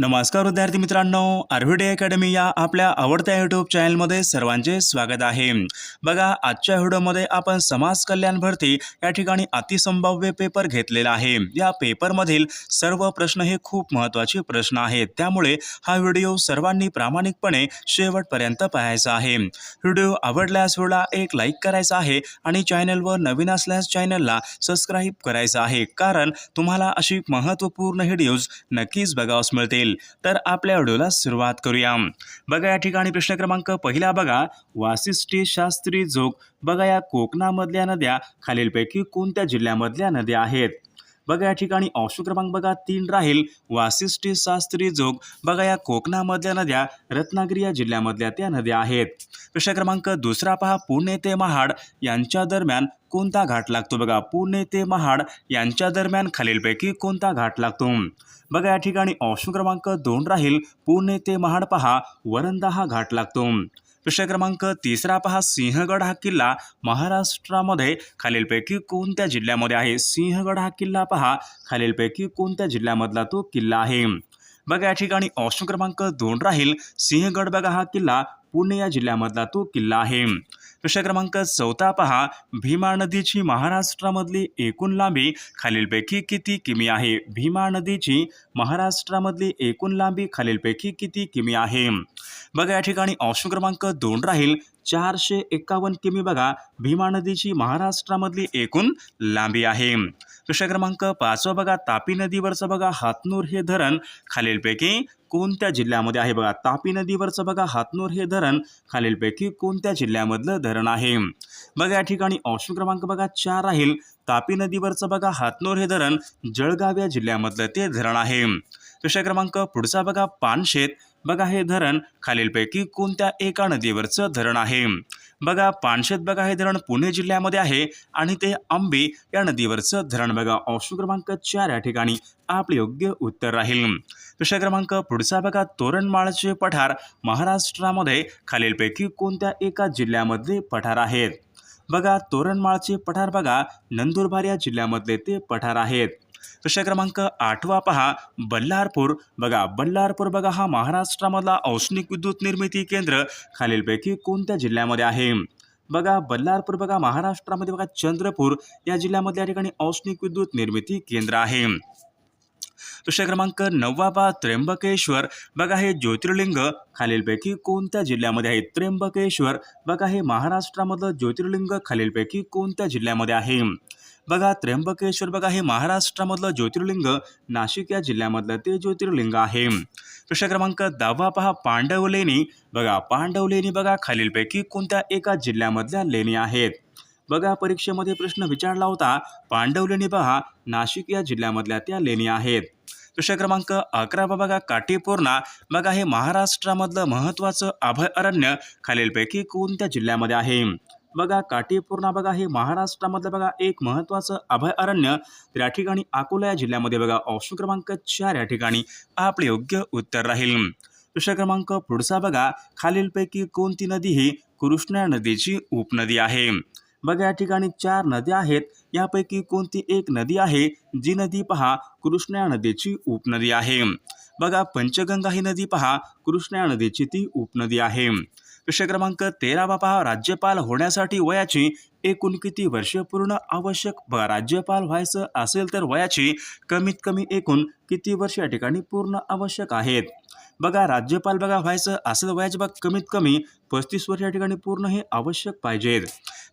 नमस्कार विद्यार्थी मित्रांनो आरव्हीडी अकॅडमी या आपल्या आवडत्या यूट्यूब चॅनलमध्ये सर्वांचे स्वागत आहे. बघा आजच्या व्हिडिओमध्ये आपण समाज कल्याण भरती या ठिकाणी अतिसंभाव्य पेपर घेतलेला आहे. या पेपरमधील सर्व प्रश्न हे खूप महत्त्वाचे प्रश्न आहेत. त्यामुळे हा व्हिडिओ सर्वांनी प्रामाणिकपणे शेवटपर्यंत पाहायचा आहे. व्हिडिओ आवडल्यास व्हिडिओला एक लाईक करायचा आहे आणि चॅनलवर नवीन असल्यास चॅनलला सबस्क्राईब करायचं आहे. कारण तुम्हाला अशी महत्त्वपूर्ण व्हिडिओज नक्कीच बघावस मिळतील. तर आपल्या व्हिडिओला सुरुवात करूया. बघा या ठिकाणी प्रश्न क्रमांक पहिला बघा. वासिष्ठी शास्त्री जोग. बघा या कोकणामधल्या नद्या खालीलपैकी कोणत्या जिल्ह्यामधल्या नद्या आहेत? बघा या ठिकाणी ऑप्शन क्रमांक बघा तीन राहील. वासिष्ठी शास्त्री जोग बघा या कोकणामधल्या नद्या रत्नागिरी या जिल्ह्यामधल्या त्या नद्या आहेत. प्रश्न क्रमांक दुसरा पहा पुणे ते महाड यांच्या दरम्यान कोणता घाट लागतो? बघा पुणे ते महाड यांच्या दरम्यान खालीलपैकी कोणता घाट लागतो? बघा या ठिकाणी ऑप्शन क्रमांक दोन राहील. पुणे ते महाड पहा वरंदा हा घाट लागतो. विषय क्रमांक तिसरा पहा सिंहगड हा किल्ला महाराष्ट्रामध्ये खालीलपैकी कोणत्या जिल्ह्यामध्ये आहे? सिंहगड हा किल्ला पहा खालीलपैकी कोणत्या जिल्ह्यामधला तो किल्ला आहे? बघा या ठिकाणी ऑप्शन क्रमांक दोन राहील. सिंहगड बघा हा किल्ला पुणे या जिल्ह्यामधला तो किल्ला आहे. प्रश्न क्रमांक चौथा पहा. भीमा नदीची महाराष्ट्रामधली एकूण लांबी खालीलपैकी किती किमी आहे? भीमा नदीची महाराष्ट्रामधली एकूण लांबी खालीलपैकी किती किमी आहे? बघा या ठिकाणी ऑप्शन क्रमांक दोन राहील. चारशे एक्कावन्न किमी बघा भीमा नदीची महाराष्ट्रामधली एकूण लांबी आहे. प्रश्न क्रमांक पाचवा बघा तापी नदीवरचं बघा हातनूर हे धरण खालीलपैकी कोणत्या जिल्ह्यामध्ये आहे बघा? तापी नदीवरचं बघा हातनूर हे धरण खालीलपैकी कोणत्या जिल्ह्यामधलं धरण आहे? बघा या ठिकाणी ऑप्शन क्रमांक बघा चार राहील. तापी नदीवरचं बघा हातनूर हे धरण जळगाव या जिल्ह्यामधलं ते धरण आहे. प्रश्न क्रमांक पुढचा बघा पानशेत. बघा हे धरण खालीलपैकी कोणत्या एका नदीवरचं धरण आहे? बघा पानशेत बघा हे धरण पुणे जिल्ह्यामध्ये आहे आणि ते आंबे या नदीवरचं धरण बघा. ऑप्शन क्रमांक चार या ठिकाणी आपले योग्य उत्तर राहील. प्रश्न क्रमांक पुढचा बघा. तोरणमाळचे पठार महाराष्ट्रामध्ये खालीलपैकी कोणत्या एका जिल्ह्यामधले पठार आहेत? बघा तोरणमाळचे पठार बघा. नंदुरबार या जिल्ह्यामधले ते पठार आहेत. विषय क्रमांक आठवा पहा बल्लारपूर. बघा बल्लारपूर बघा हा महाराष्ट्रामधला औष्णिक विद्युत निर्मिती केंद्र खालीलपैकी कोणत्या जिल्ह्यामध्ये आहे? बघा बल्लारपूर बघा महाराष्ट्रामध्ये बघा चंद्रपूर या जिल्ह्यामध्ये या ठिकाणी औष्णिक विद्युत निर्मिती केंद्र आहे. प्रश्न क्रमांक नववा त्र्यंबकेश्वर. बघा हे ज्योतिर्लिंग खालीलपैकी कोणत्या जिल्ह्यामध्ये आहे? त्र्यंबकेश्वर. बघा हे महाराष्ट्रामधलं ज्योतिर्लिंग खालीलपैकी कोणत्या जिल्ह्यामध्ये आहे? बघा त्र्यंबकेश्वर बघा हे महाराष्ट्रामधलं ज्योतिर्लिंग नाशिक या जिल्ह्यामधलं ते ज्योतिर्लिंग आहे. प्रश्न क्रमांक दहावा पहा पांडव लेणी. बघा पांडवलेणी बघा खालीलपैकी कोणत्या एका जिल्ह्यामधल्या लेणी आहेत? बघा परीक्षेमध्ये प्रश्न विचारला होता पांडवलेणी पहा नाशिक या जिल्ह्यामधल्या त्या लेणी आहेत. प्रश्न क्रमांक अकरावा बघा काटेपूर्णा बघा हे महाराष्ट्रामधलं महत्त्वाचं अभयारण्य खालीलपैकी कोणत्या जिल्ह्यामध्ये आहे? बघा काटीपूर्णा बघा हे महाराष्ट्रामधलं बघा एक महत्त्वाचं अभयारण्य. तर या ठिकाणी अकोला या जिल्ह्यामध्ये बघा ऑप्शन क्रमांक चार या ठिकाणी आपले योग्य उत्तर राहील. प्रश्न क्रमांक पुढचा बघा खालीलपैकी कोणती नदी ही कृष्णा नदीची उपनदी आहे? बघा या ठिकाणी चार नद्या आहेत. यापैकी कोणती एक नदी आहे? जी नदी पहा कृष्णा नदीची उपनदी आहे. बघा पंचगंगा ही नदी पहा कृष्णा नदीची ती उपनदी आहे. प्रश्न क्रमांक तेरा पहा राज्यपाल होण्यासाठी वयाची एकूण किती वर्ष पूर्ण आवश्यक? बघा राज्यपाल व्हायचं असेल तर वयाची कमीत कमी एकूण किती वर्ष या ठिकाणी पूर्ण आवश्यक आहेत? बघा राज्यपाल बघा व्हायचं असेल वयाचे बघा कमीत कमी पस्तीस वर्ष या ठिकाणी पूर्ण हे आवश्यक पाहिजेत.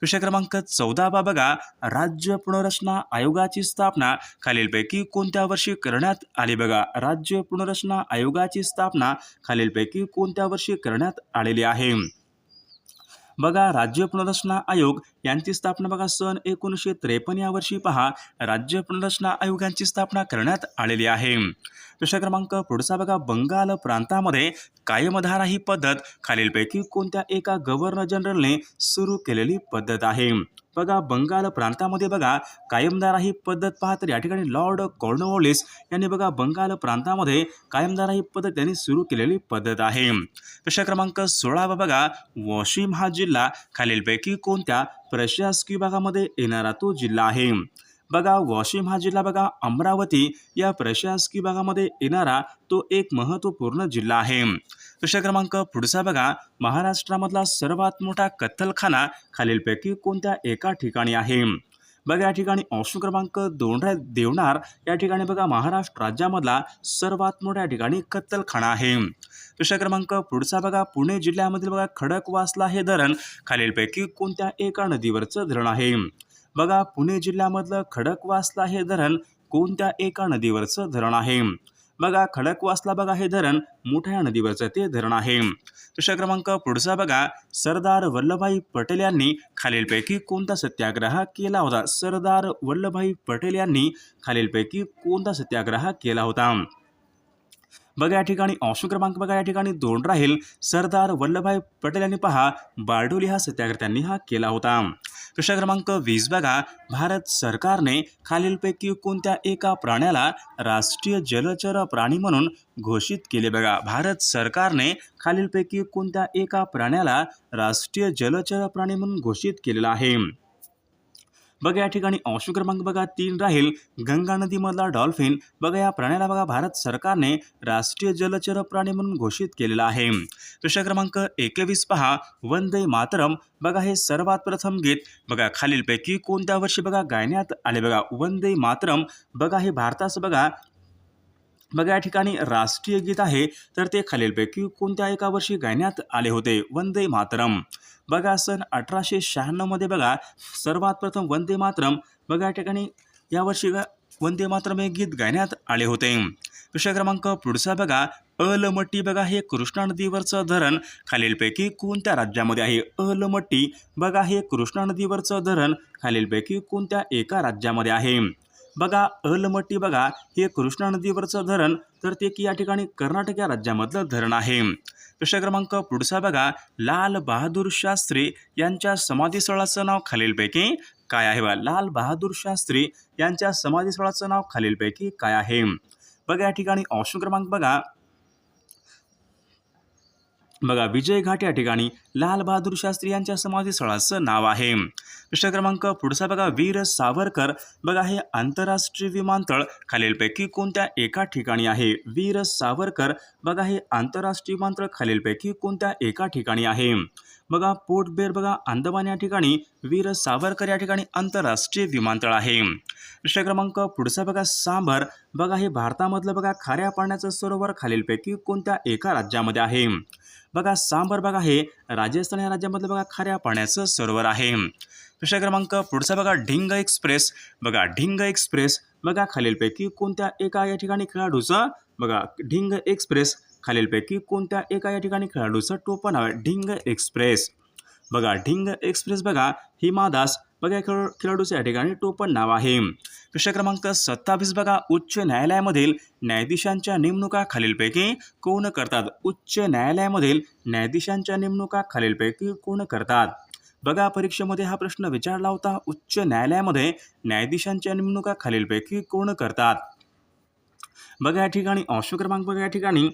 प्रश्न क्रमांक चौदा बा बघा राज्य पुनर्रचना आयोगाची स्थापना खालीलपैकी कोणत्या वर्षी करण्यात आली बघा? राज्य पुनर्रचना आयोगाची स्थापना खालीलपैकी कोणत्या वर्षी करण्यात आलेली आहे? बघा राज्य पुनर्रचना आयोग यांची स्थापना बघा सन एकोणीसशे त्रेपन्न या वर्षी पहा राज्य पुनर्रचना आयोगांची स्थापना करण्यात आलेली आहे. प्रश्न क्रमांक पुढचा बघा बंगाल प्रांतामध्ये कायमधारा ही पद्धत खालीलपैकी कोणत्या एका गव्हर्नर जनरलने सुरू केलेली पद्धत आहे? बघा बंगाल प्रांतामध्ये बघा कायमदारा ही पद्धत पहा तर या ठिकाणी लॉर्ड कॉर्नवॉलिस यांनी बघा बंगाल प्रांतामध्ये कायमदारा ही पद्धत त्यांनी सुरू केलेली पद्धत आहे. प्रश्न क्रमांक सोळावा बघा वॉशिम हा जिल्हा खालीलपैकी कोणत्या प्रशासकीय विभागामध्ये येणारा तो जिल्हा आहे. बघा वाशिम हा जिल्हा बघा अमरावती या प्रशासकीय भागामध्ये येणारा तो एक महत्त्वपूर्ण जिल्हा आहे. प्रश्न क्रमांक पुढचा बघा. महाराष्ट्रामधला सर्वात मोठा कत्तलखाना खालीलपैकी कोणत्या एका ठिकाणी आहे? बघा या ठिकाणी ऑप्शन क्रमांक दोन देवणार या ठिकाणी बघा महाराष्ट्र राज्यामधला सर्वात मोठ्या ठिकाणी कत्तलखाना आहे. प्रश्न क्रमांक पुढचा बघा पुणे जिल्ह्यामधील बघा खडकवासला हे धरण खालीलपैकी कोणत्या एका नदीवरचं धरण आहे? बघा पुणे जिल्ह्यामधलं खडकवासला हे धरण कोणत्या एका नदीवरचं धरण आहे? बघा खडकवासला बघा हे धरण. मोठ्या नदीवरचं ते धरण आहे. प्रश्न क्रमांक पुढचा बघा. सरदार वल्लभभाई पटेल यांनी खालीलपैकी कोणता सत्याग्रह केला होता? सरदार वल्लभभाई पटेल यांनी खालीलपैकी कोणता सत्याग्रह केला होता? बघा या ठिकाणी ऑप्शन क्रमांक बघा या ठिकाणी दोन राहील. सरदार वल्लभभाई पटेल यांनी पहा बारडोली हा सत्याग्रह त्यांनी हा केला होता. प्रश्न क्रमांक वीस बघा भारत सरकारने खालीलपैकी कोणत्या एका प्राण्याला राष्ट्रीय जलचर प्राणी म्हणून घोषित केले बघा. भारत सरकारने खालीलपैकी कोणत्या एका प्राण्याला राष्ट्रीय जलचर प्राणी म्हणून घोषित केलेला आहे. बघा या ठिकाणी अंश क्रमांक बघा तीन राहील. गंगा नदीमधला डॉल्फिन. बघा या प्राण्याला बघा भारत सरकारने राष्ट्रीय जलचर प्राणी म्हणून घोषित केलेला आहे. प्रश्न क्रमांक एकवीस पहा. वंदे मातरम. बघा हे सर्वात प्रथम गीत. बघा खालीलपैकी कोणत्या वर्षी बघा गायण्यात आले? बघा वंदे मातरम. बघा हे भारतास बघा. बघा या ठिकाणी राष्ट्रीय गीत आहे. तर ते खालीलपैकी कोणत्या एका वर्षी गायण्यात आले होते? वंदे मातरम. बघा सन अठराशे शहाण्णवमध्ये बघा सर्वात प्रथम वंदे मातरम. बघा या ठिकाणी यावर्षी गा वंदे मातरम हे गीत गायण्यात आले होते. विषय क्रमांक पुढचा बघा अलमट्टी बघा हे कृष्णा नदीवरचं धरण खालीलपैकी कोणत्या राज्यामध्ये आहे? अलमट्टी बघा हे कृष्णा नदीवरचं धरण खालीलपैकी कोणत्या एका राज्यामध्ये आहे? बघा अलमट्टी बघा हे कृष्णा नदीवरचं धरण तर ते की या ठिकाणी कर्नाटक या राज्यामधलं धरण आहे. प्रश्न क्रमांक पुढचा बघा लाल बहादूर शास्त्री यांच्या समाधीस्थळाचं नाव खालीलपैकी काय आहे बघा? लाल बहादूर शास्त्री यांच्या समाधीस्थळाचं नाव खालीलपैकी काय आहे? बघा या ठिकाणी ऑप्शन क्रमांक बघा. बघा विजय घाट या ठिकाणी लालबहादूर शास्त्री यांच्या समाधीस्थळाचं नाव आहे. प्रश्न क्रमांक पुढचा बघा वीर सावरकर. बघा हे आंतरराष्ट्रीय विमानतळ खालीलपैकी कोणत्या एका ठिकाणी आहे? वीर सावरकर. बघा हे आंतरराष्ट्रीय विमानतळ खालीलपैकी कोणत्या एका ठिकाणी आहे? बघा पोर्टबेर बघा अंदमान या ठिकाणी वीर सावरकर या ठिकाणी आंतरराष्ट्रीय विमानतळ आहे. प्रश्न क्रमांक पुढचा बघा सांभर. बघा हे भारतामधलं बघा खाऱ्या पाण्याचं सरोवर खालीलपैकी कोणत्या एका राज्यामध्ये आहे? बघा सांबर बघा हे राजस्थान या राज्यामधलं बघा खाऱ्या पाण्याचं सरोवर आहे. प्रश्न क्रमांक पुढचा बघा ढिंग एक्सप्रेस. बघा ढिंग एक्सप्रेस. बघा खालीलपैकी कोणत्या एका या ठिकाणी खेळाडूचं बघा ढिंग एक्सप्रेस खालीलपैकी कोणत्या एका या ठिकाणी खेळाडूचं टोपण नाव आहे? ढिंग एक्सप्रेस. बघा ढिंग एक्सप्रेस बघा हिमा दास बघा खेळ खेळाडूचं या ठिकाणी टोपण नाव आहे. प्रश्न क्रमांक सत्तावीस बघा उच्च न्यायालयामधील न्यायाधीशांच्या नेमणुका खालीलपैकी कोण करतात? उच्च न्यायालयामधील न्यायाधीशांच्या नेमणुका खालीलपैकी कोण करतात? बघा परीक्षेमध्ये हा प्रश्न विचारला होता. उच्च न्यायालयामध्ये न्यायाधीशांच्या नेमणुका खालीलपैकी कोण करतात? बघा या ठिकाणी ऑप्शन क्रमांक बघा या ठिकाणी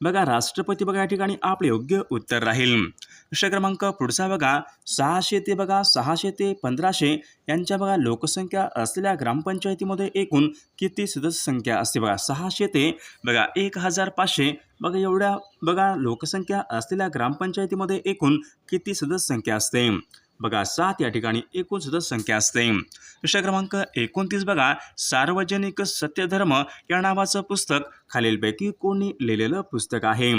बघा राष्ट्रपती बघा या ठिकाणी आपले योग्य उत्तर राहील. प्रश्न क्रमांक पुढचा बघा सहाशे ते बघा सहाशे ते पंधराशे यांच्या बघा लोकसंख्या असलेल्या ग्रामपंचायतीमध्ये एकूण किती सदस्य संख्या असते बघा सहाशे ते बघा एक हजार पाचशे. बघा एवढ्या बघा लोकसंख्या असलेल्या ग्रामपंचायतीमध्ये एकूण किती सदस्य संख्या असते? बघा सात या ठिकाणी एकूण सदस्य संख्या असते. प्रश्न क्रमांक एकोणतीस बघा सार्वजनिक सत्यधर्म या नावाचं पुस्तक खालीलपैकी कोणी लिहिलेलं पुस्तक आहे.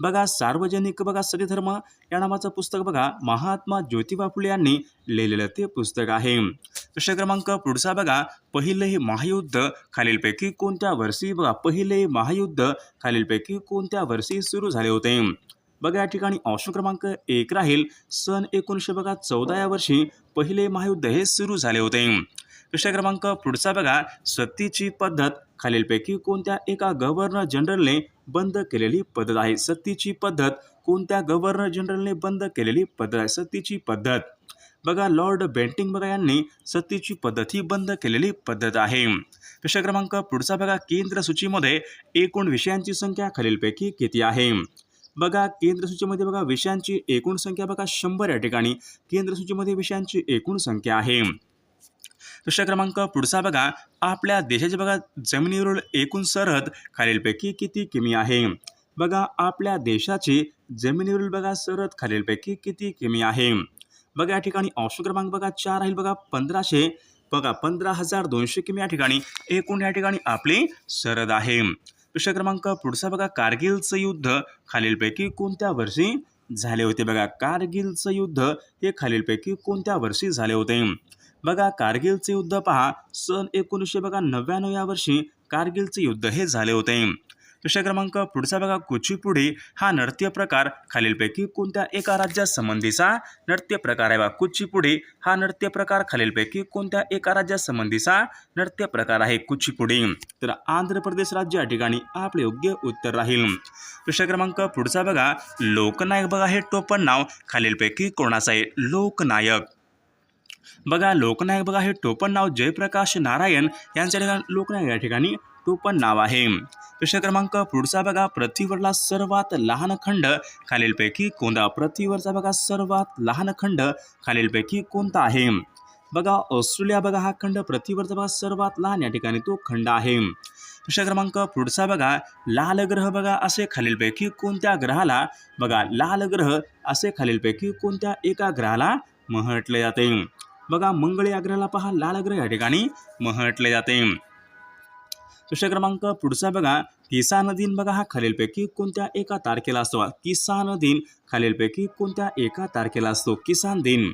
बघा सार्वजनिक बघा सत्यधर्म या नावाचं पुस्तक बघा महात्मा ज्योतिबा फुले यांनी लिहिलेलं ते पुस्तक आहे. प्रश्न क्रमांक पुढचा बघा पहिले महायुद्ध खालीलपैकी कोणत्या वर्षी बघा पहिले महायुद्ध खालीलपैकी कोणत्या वर्षी सुरू झाले होते? बघा या ठिकाणी ऑप्शन क्रमांक एक राहील. सन एकोणीसशे बघा चौदा या वर्षी पहिले महायुद्ध हे सुरू झाले होते. प्रश्न क्रमांक पुढचा बघा सत्तीची पद्धत. खालीलपैकी कोणत्या एका गव्हर्नर जनरलने बंद केलेली पद्धत आहे? सत्तीची पद्धत. कोणत्या गव्हर्नर जनरलने बंद केलेली पद्धत आहे? सत्तीची पद्धत. बघा लॉर्ड बेंटिंग बघा यांनी सत्तीची पद्धत ही बंद केलेली पद्धत आहे. प्रश्न क्रमांक पुढचा बघा केंद्र सूचीमध्ये एकूण विषयांची संख्या खालीलपैकी किती आहे? बघा केंद्र सूचीमध्ये बघा विषयांची एकूण संख्या बघा शंभर या ठिकाणी. केंद्र सूचीमध्ये विषयांची एकूण संख्या आहे. प्रश्न क्रमांक पुढचा बघा. आपल्या देशाची बघा जमिनीवरील एकूण सरहद खालीलपैकी किती किमी आहे? बघा आपल्या देशाची जमिनीवरील बघा सरहद खालीलपैकी किती किमी आहे? बघा या ठिकाणी ऑप्शन क्रमांक बघा चार राहील बघा पंधराशे. बघा पंधरा हजार दोनशे किमी या ठिकाणी. एकूण या ठिकाणी आपली सरहद आहे. प्रश्न क्रमांक पुढचा बघा कारगिलचं युद्ध खालीलपैकी कोणत्या वर्षी झाले होते? बघा कारगिलचं युद्ध हे खालीलपैकी कोणत्या वर्षी झाले होते? बघा कारगिलचे युद्ध पहा सन एकोणीसशे बघा नव्याण्णव या वर्षी कारगिलचे युद्ध हे झाले होते. प्रश्न क्रमांक पुढचा बघा कुचीपुडी हा नृत्य प्रकार खालीलपैकी कोणत्या एका राज्यासंबंधीचा? नृत्य प्रकार आहे बा कुचीपुडी हा नृत्य प्रकार खालीलपैकी कोणत्या एका राज्यासंबंधीचा? नृत्य प्रकार आहे कुचीपुडी. तर आंध्र प्रदेश राज्य या ठिकाणी आपले योग्य उत्तर राहील. प्रश्न क्रमांक पुढचा बघा लोकनायक बघा हे टोपण नाव खालीलपैकी कोणाचं आहे? लोकनायक. बघा लोकनायक बघा हे टोपण नाव जयप्रकाश नारायण यांच्या ठिकाणी लोकनायक या ठिकाणी टोपण नाव आहे. प्रश्न क्रमांक पुढचा बघा. पृथ्वीवरला सर्वात लहान खंड खालीलपैकी कोणता? पृथ्वीवरचा बघा. सर्वात लहान खंड खालीलपैकी कोणता आहे? बघा ऑस्ट्रेलिया बघा हा खंड. पृथ्वीवरचा बघा. सर्वात लहान या ठिकाणी तो खंड आहे. प्रश्न क्रमांक पुढचा बघा. लाल ग्रह बघा असे खालीलपैकी कोणत्या ग्रहाला? बघा लाल ग्रह असे खालीलपैकी कोणत्या एका ग्रहाला म्हटले जाते? बघा मंगळ या ग्रहाला पहा. लाल ग्रह या ठिकाणी म्हटले जाते. प्रश्न क्रमांक पुढचा बघा किसान दिन बघा हा खालीलपैकी कोणत्या एका तारखेला असतो? किसान दिन खालीलपैकी कोणत्या एका तारखेला असतो? किसान दिन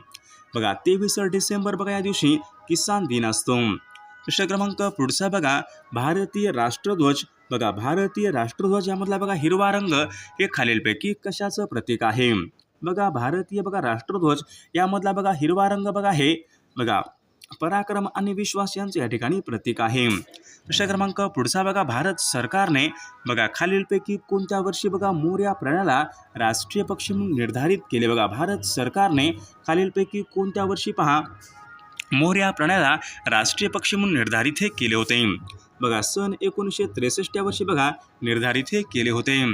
बघा तेवीस डिसेंबर बघा या दिवशी किसान दिन असतो. प्रश्न क्रमांक पुढचा बघा भारतीय राष्ट्रध्वज. बघा भारतीय राष्ट्रध्वज यामधला बघा हिरवा रंग हे खालीलपैकी कशाचं प्रतीक आहे? बघा भारतीय बघा राष्ट्रध्वज यामधला बघा हिरवा रंग बघा हे. बघा पराक्रम आणि विश्वास यांचे या ठिकाणी प्रतीक आहे. प्रश्न क्रमांक पुढचा बघा. भारत सरकारने बघा खालीलपैकी कोणत्या वर्षी बघा मोर या प्राण्याला राष्ट्रीय पक्षी म्हणून निर्धारित केले बघा. भारत सरकारने खालीलपैकी कोणत्या वर्षी पहा मोर या प्राण्याला राष्ट्रीय पक्षी म्हणून निर्धारित हे केले होते. बघा सन एकोणीसशे त्रेसष्ट या वर्षी बघा निर्धारित हे केले होते.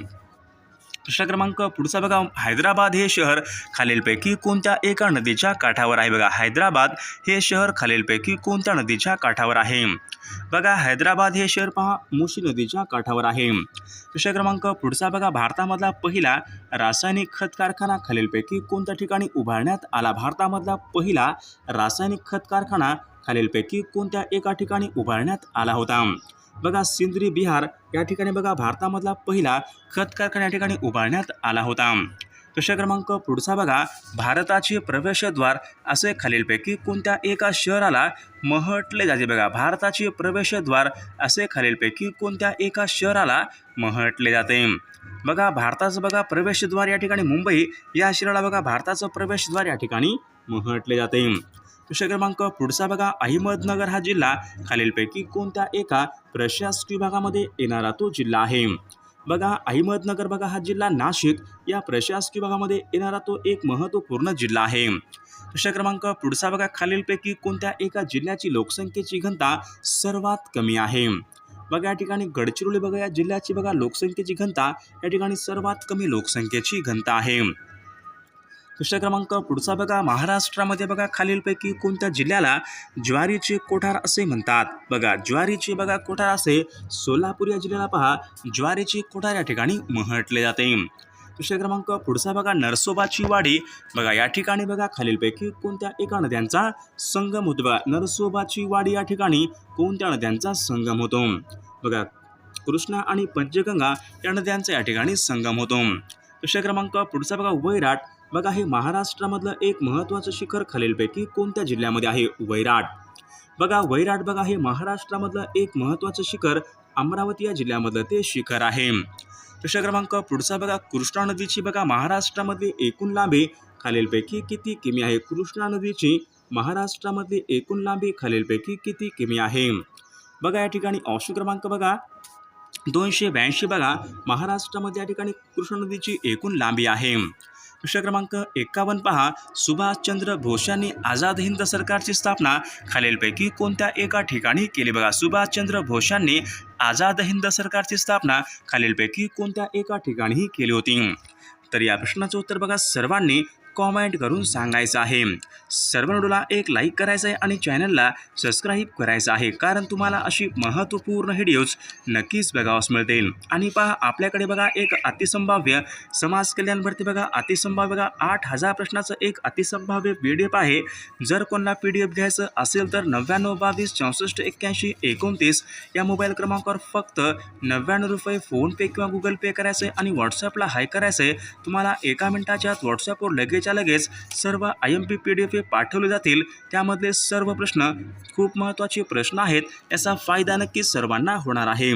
प्रश्न क्रमांक पुढचा बघा. हैदराबाद हे शहर खालीलपैकी कोणत्या एका नदीच्या काठावर आहे? बघा हैदराबाद हे शहर खालीलपैकी कोणत्या नदीच्या काठावर आहे? बघा हैदराबाद हे शहर पहा मुशी नदीच्या काठावर आहे. प्रश्न क्रमांक पुढचा बघा. भारतामधला पहिला रासायनिक खत कारखाना खालीलपैकी कोणत्या ठिकाणी उभारण्यात आला? भारतामधला पहिला रासायनिक खत कारखाना खालीलपैकी कोणत्या एका ठिकाणी उभारण्यात आला होता? बघा सिंद्री बिहार या ठिकाणी बघा भारतामधला पहिला खत कारखाना या ठिकाणी उभारण्यात आला होता. प्रश्न क्रमांक पुढचा बघा भारताचे प्रवेशद्वार असे खालीलपैकी कोणत्या एका शहराला म्हटले जाते बघा? भारताचे प्रवेशद्वार असे खालीलपैकी कोणत्या एका शहराला म्हटले जाते? बघा भारताचं बघा प्रवेशद्वार या ठिकाणी मुंबई या शहराला बघा भारताचं प्रवेशद्वार या ठिकाणी म्हटले जाते. प्रश्न क्रमांक पुढचा बघा. अहमदनगर हा जिल्हा खालीलपैकी कोणत्या एका प्रशासकीय विभागामध्ये येणारा तो जिल्हा आहे? बघा अहमदनगर बघा हा जिल्हा नाशिक या प्रशासकीय विभागामध्ये येणारा तो एक महत्त्वपूर्ण जिल्हा आहे. प्रश्न क्रमांक पुढचा बघा. खालीलपैकी कोणत्या एका जिल्ह्याची लोकसंख्येची घनता सर्वात कमी आहे? बघा या ठिकाणी गडचिरोली बघा. या जिल्ह्याची बघा लोकसंख्येची घनता या ठिकाणी सर्वात कमी लोकसंख्येची घनता आहे. प्रश्न क्रमांक पुढचा बघा. महाराष्ट्रामध्ये बघा खालीलपैकी कोणत्या जिल्ह्याला ज्वारीचे कोठार असे म्हणतात? बघा ज्वारीचे बघा कोठार असे. सोलापूर या जिल्ह्याला पहा. ज्वारीचे कोठार या ठिकाणी म्हटले जाते. प्रश्न क्रमांक पुढचा बघा. नरसोबाची वाडी. बघा या ठिकाणी बघा खालीलपैकी कोणत्या एका नद्यांचा संगम होतो? बघा नरसोबाची वाडी या ठिकाणी कोणत्या नद्यांचा संगम होतो? बघा कृष्णा आणि पंचगंगा या नद्यांचा या ठिकाणी संगम होतो. प्रश्न क्रमांक पुढचा बघा. वैराट. बघा हे महाराष्ट्रामधलं एक महत्त्वाचं शिखर खालीलपैकी कोणत्या जिल्ह्यामध्ये आहे? वैराट बघा वैराट बघा हे महाराष्ट्रामधलं एक महत्त्वाचं शिखर अमरावती या जिल्ह्यामधलं ते शिखर आहे. प्रश्न क्रमांक पुढचा बघा कृष्णा नदीची बघा महाराष्ट्रामधली एकूण लांबी खालीलपैकी किती किमी आहे? कृष्णा नदीची महाराष्ट्रामधली एकूण लांबी खालीलपैकी किती किमी आहे? बघा या ठिकाणी ऑप्शन क्रमांक बघा दोनशे ब्याऐंशी बघा महाराष्ट्रामध्ये या ठिकाणी कृष्णा नदीची एकूण लांबी आहे. प्रश्न क्रमांक एकावन्न पहा. सुभाषचंद्र बोस यांनी आझाद हिंद सरकारची स्थापना खालीलपैकी कोणत्या एका ठिकाणी केली? बघा सुभाषचंद्र बोस यांनी आझाद हिंद सरकारची स्थापना खालीलपैकी कोणत्या एका ठिकाणी केली होती? तर या प्रश्नाचं उत्तर बघा. सर्वांनी कॉमेंट करून सांगायचं आहे. सर्व व्हिडिओला एक लाईक करायचं आहे आणि चॅनलला सबस्क्राईब करायचं आहे. कारण तुम्हाला अशी महत्त्वपूर्ण व्हिडिओज नक्कीच बघावास मिळतील आणि पहा आपल्याकडे बघा एक अतिसंभाव्य समाज कल्याण भरती बघा अतिसंभाव्य बघा आठ हजार प्रश्नाचं एक अतिसंभाव्य पी डी एफ आहे. जर कोणाला पी डी एफ घ्यायचं असेल तर नव्याण्णव बावीस चौसष्ट एक्क्याऐंशी एकोणतीस या मोबाईल क्रमांकावर फक्त नव्याण्णव रुपये फोनपे किंवा गुगल पे करायचं आहे आणि व्हॉट्सअपला हाय करायचं आहे तुम्हाला एका मिनिटाच्या व्हॉट्सअपवर लगेच लगेचच्या लगेच सर्व I M P P D F हे पाठवले जातील. त्यामधले सर्व प्रश्न खूप महत्त्वाचे प्रश्न आहेत याचा फायदा नक्की सर्वांना होणार आहे.